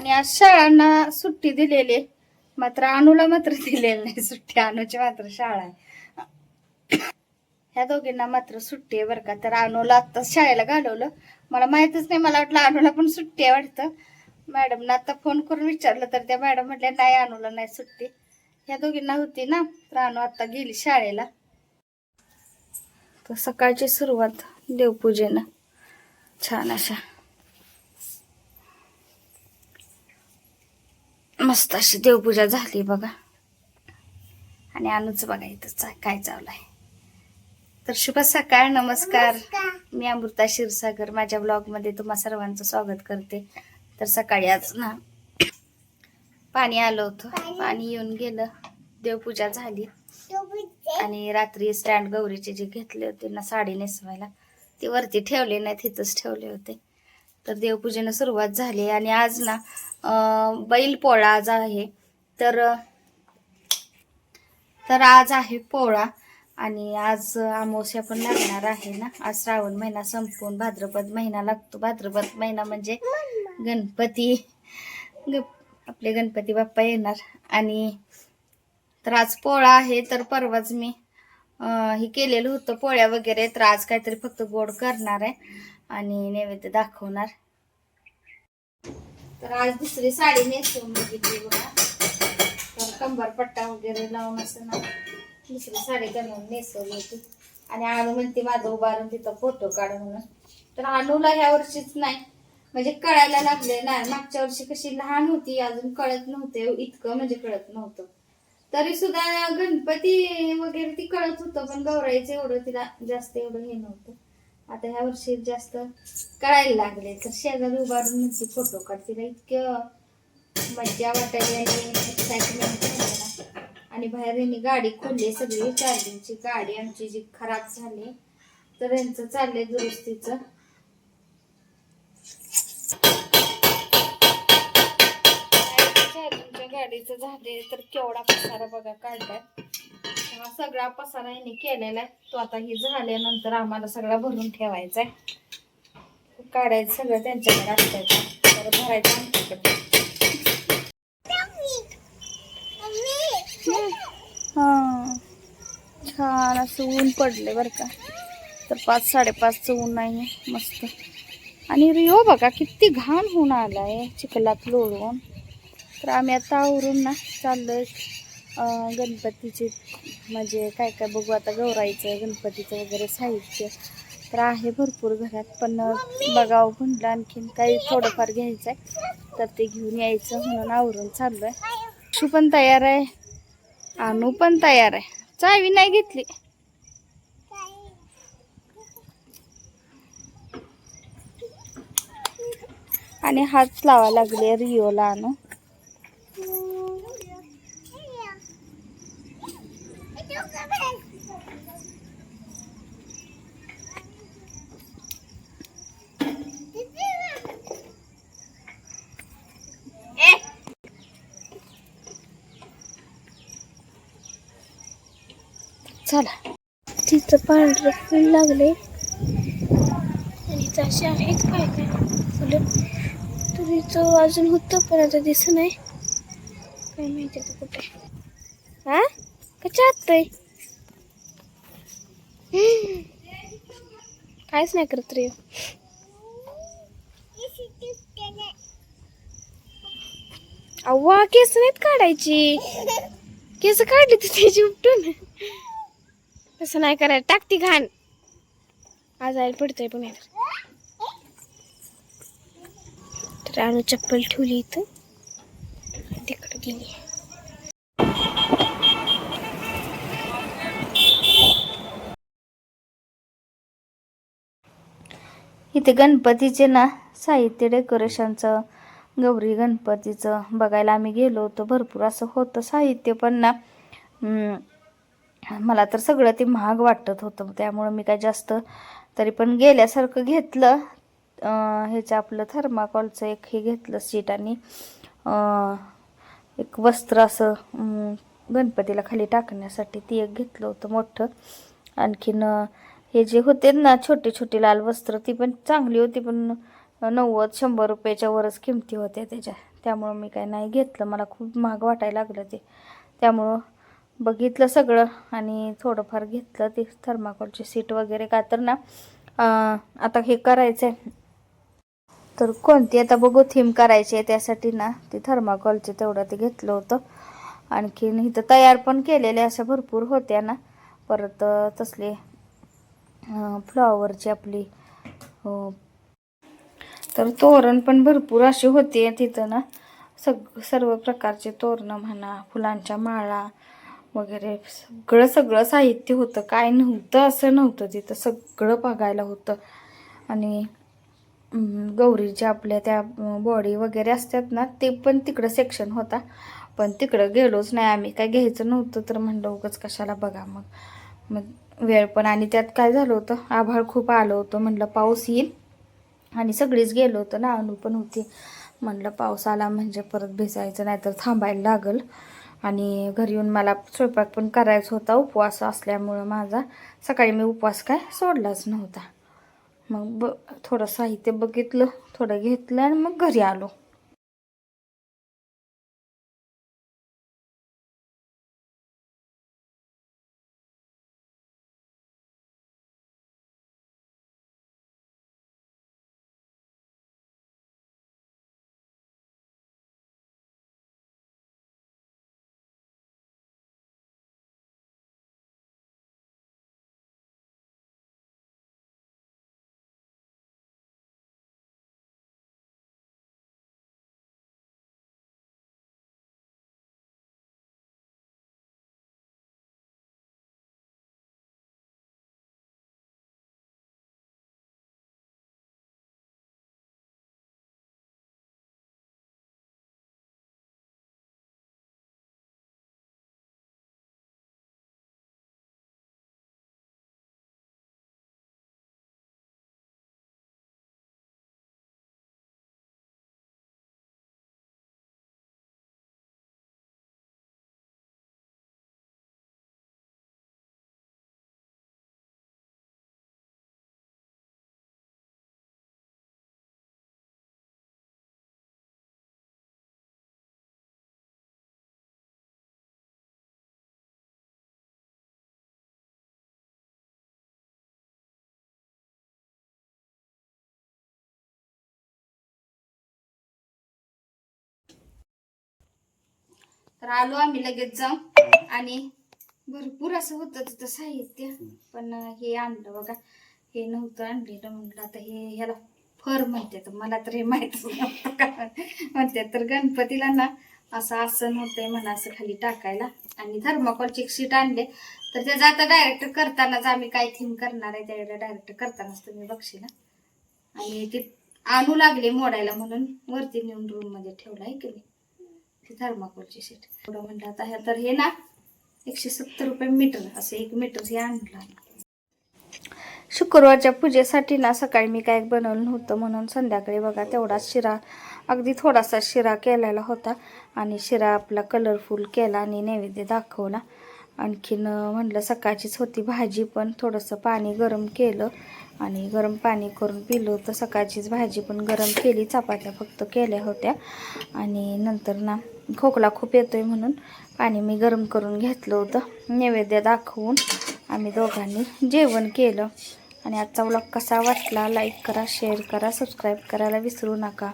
आणि आज शाळांना सुट्टी दिलेली आहे. मात्र अनुला मात्र दिलेली नाही सुट्टी. अनुची मात्र शाळा आहे. ह्या दोघींना मात्र सुट्टी आहे बरं का. तर अनुला आत्ताच शाळेला घालवलं. मला माहितच नाही मला वाटलं अनुला पण सुट्टी आहे वाटतं. मॅडमना आता फोन करून विचारलं तर त्या मॅडम म्हटल्या नाही अनुला नाही सुट्टी. ह्या दोघींना होती ना तर अनु आता गेली शाळेला. तर सकाळची सुरुवात देवपूजेनं. छान अशा मस्त अशी देवपूजा झाली बघा. आणि अनुच बघा इथं चा- काय चालू आहे तर शुभ सकाळ नमस्कार. मी अमृता क्षीरसागर. माझ्या ब्लॉगमध्ये तुम्हा सर्वांचं स्वागत करते. तर सकाळी आज ना पाणी आलं होतं. पाणी? येऊन गेलं. देवपूजा झाली. आणि रात्री स्टँड गौरीचे जे घेतले होते ना साडी नेसवायला ते वरती ठेवले नाही तिथंच ठेवले होते. तर देवपूजेनं सुरुवात झाली. आणि आज ना बैल पोळा आज आहे. तर तर आज आहे पोळा आणि आज अमावस्या पण लागणार आहे ना. आज श्रावण महिना संपून भाद्रपद महिना लागतो. भाद्रपद महिना म्हणजे गणपती. ग आपले गणपती बाप्पा येणार. आणि तर आज पोळा आहे तर परवाच मी हे केलेलं होतं पोळ्या वगैरे. तर आज काहीतरी फक्त गोड करणार आहे आणि नैवेद्य दाखवणार. तर आज दुसरी साडी नेसून बघितली बघा. तर कंबरपट्टा वगैरे लावून असं ना दुसरी साडी घालून नेसवली होती आणि आणू म्हणते माझं उभारून तिथं फोटो काढ म्हणून. तर आणूला ह्या वर्षीच नाही. म्हणजे कळायला लागले ना मागच्या वर्षी कशी लहान होती अजून कळत नव्हते इतकं म्हणजे कळत नव्हतं. तरी सुद्धा गणपती वगैरे ती कळत होतं पण गौरायचं एवढं तिला जास्त एवढं हे नव्हतं. आता ह्या वर्षी जास्त कळायला लागले तर शेजारी उभारून म्हणते फोटो काढतील इतकं मज्जा वाटायला आणि एक्साइटमेंट आणि बाहेर यांनी गाडी खोलली सगळी चार्जिंगची गाडी आमची जी खराब झाली तर यांचं चाललंय दुरुस्तीचं गाडीचं झाले तर केवढा पसारा बघा काढलाय हा सगळा पसारा यांनी केलेला आहे. तो आता ही झाल्यानंतर आम्हाला सगळा भरून ठेवायचा आहे. काढायचं सगळं त्यांच्याकडे असतं तर भरायचं आमच्याकडे. छान असं ऊन पडले बरं का. तर पाच साडेपाचचं ऊन आहे मस्त. आणि रिओ बघा किती घाण होऊन आलाय. चिखलात लोळून. तर आम्ही आता आवरून ना चाललोय. गणपतीचे म्हणजे काय काय बघू आता गौराईचं गणपतीचं वगैरे साहित्य तर आहे भरपूर घरात. पण बघावं म्हणलं आणखीन काही थोडंफार घ्यायचं आहे तर ते घेऊन यायचं म्हणून आवरून आहे शू पण तयार आहे? आणू पण तयार आहे. चावी नाही घेतली. आणि हात लावा लागले रिओला आणू चला. तिचं पांढरं फुल लागले. आणि तसे आहेत काय काय? फुलं. तर अजून होतं पण आता दिस नाही. काय माहिती आता कुठे. हा? कशा आहात काहीच नाही करत रे. अव्वा केस नाहीत काढायची. केस काढली तर त्याची उपटून. तसं नाही करायला. टाकती घाण. आज आयला पडतंय पण तर आणू चप्पल ठेवली इथं. तिकडे गेली. इथे गणपतीचे ना साहित्य डेकोरेशनचं गौरी गणपतीचं बघायला आम्ही गेलो होतो. भरपूर असं होतं साहित्य पण ना मला तर सगळं ते महाग वाटत होतं. त्यामुळं मी काय जास्त तरी पण गेल्यासारखं घेतलं. ह्याचं आपलं थर्माकॉलचं एक हे घेतलं सीट आणि एक वस्त्र असं गणपतीला खाली टाकण्यासाठी ती एक घेतलं होतं मोठं. आणखीन हे जे होते ना छोटे छोटे लाल वस्त्र ती पण चांगली होती पण नव्वद शंभर रुपयाच्या वरच किमती होत्या त्याच्या. त्यामुळं मी काय नाही घेतलं. मला खूप महाग वाटायला लागलं ते. त्यामुळं बघितलं सगळं आणि थोडंफार घेतलं ते थर्माकोलची सीट वगैरे का तर ना. आता हे करायचं आहे तर कोणती? आता बघू थीम करायची आहे त्यासाठी ना. ते थर्माकोलचे तेवढं ते घेतलं होतं. आणखीन इथं तयार पण केलेल्या अशा भरपूर होत्या ना. परत तसले फ्लॉवरची आपली हो. तर तोरण पण भरपूर अशी होते तिथं ना. सग सर्व प्रकारचे तोरणं म्हणा फुलांच्या माळा वगैरे सगळं सगळं साहित्य होतं. काय नव्हतं असं नव्हतं तिथं. सगळं बघायला होतं. आणि गौरीच्या आपल्या त्या बॉडी वगैरे असतात ना ते पण तिकडं सेक्शन होता. पण तिकडं गेलोच नाही आम्ही. काय घ्यायचं नव्हतं तर म्हणलं उगाच कशाला बघा मग. मग वेळ पण आणि त्यात काय झालं होतं? आभाळ खूप आलं होतं. म्हणलं पाऊस येईल. आणि सगळीच गेलो होतं ना. अनु पण होती. म्हणलं पाऊस आला म्हणजे परत भिजायचं नाही तर थांबायला लागल. आणि घरी येऊन मला स्वयंपाक पण करायचा होता उपवास असल्यामुळं माझा. सकाळी मी उपवास काय सोडलाच नव्हता. मग ब थोडं साहित्य बघितलं थोडं घेतलं आणि मग घरी आलो. तर आलो आम्ही लगेच जाऊन. आणि भरपूर असं होतं तिथं साहित्य. पण हे आणलं बघा. हे नव्हतं आणलेलं म्हणलं. आता हे ह्याला फर म्हणते. तर मला तर हे माहितच नव्हतं म्हणते तर गणपतीला ना असं आसन होतंय म्हणा असं खाली टाकायला. आणि धर्माकोलची एक शीट आणले. तर त्याचं आता डायरेक्ट करतानाच आम्ही काय थीम करणार आहे त्यावेळेला डायरेक्ट करतानाच तुम्ही बघशील. आणि ते आणू लागले मोडायला म्हणून वरती नेऊन रूममध्ये आहे की ती थर्माकोलची शीट एवढं म्हणलं आता हे तर हे ना एकशे सत्तर रुपये मीटर असं एक मीटर हे आणलं शुक्रवारच्या पूजेसाठी ना सकाळी मी काय बनवलं नव्हतं म्हणून संध्याकाळी बघा तेवढाच शिरा अगदी थोडासा शिरा केलेला होता आणि शिरा आपला कलरफुल केला आणि नैवेद्य दाखवला. आणखीन म्हणलं सकाळचीच होती भाजी पण थोडंसं पाणी गरम केलं. आणि गरम पाणी करून पिलं होतं सकाळचीच भाजी पण गरम केली. चपात्या फक्त केल्या होत्या. आणि नंतर ना खोकला खूप येतोय म्हणून पाणी मी गरम करून घेतलं होतं. नैवेद्य दाखवून आम्ही दोघांनी जेवण केलं. आणि आजचा व्लॉग कसा वाटला? लाईक करा शेअर करा सबस्क्राईब करायला विसरू नका.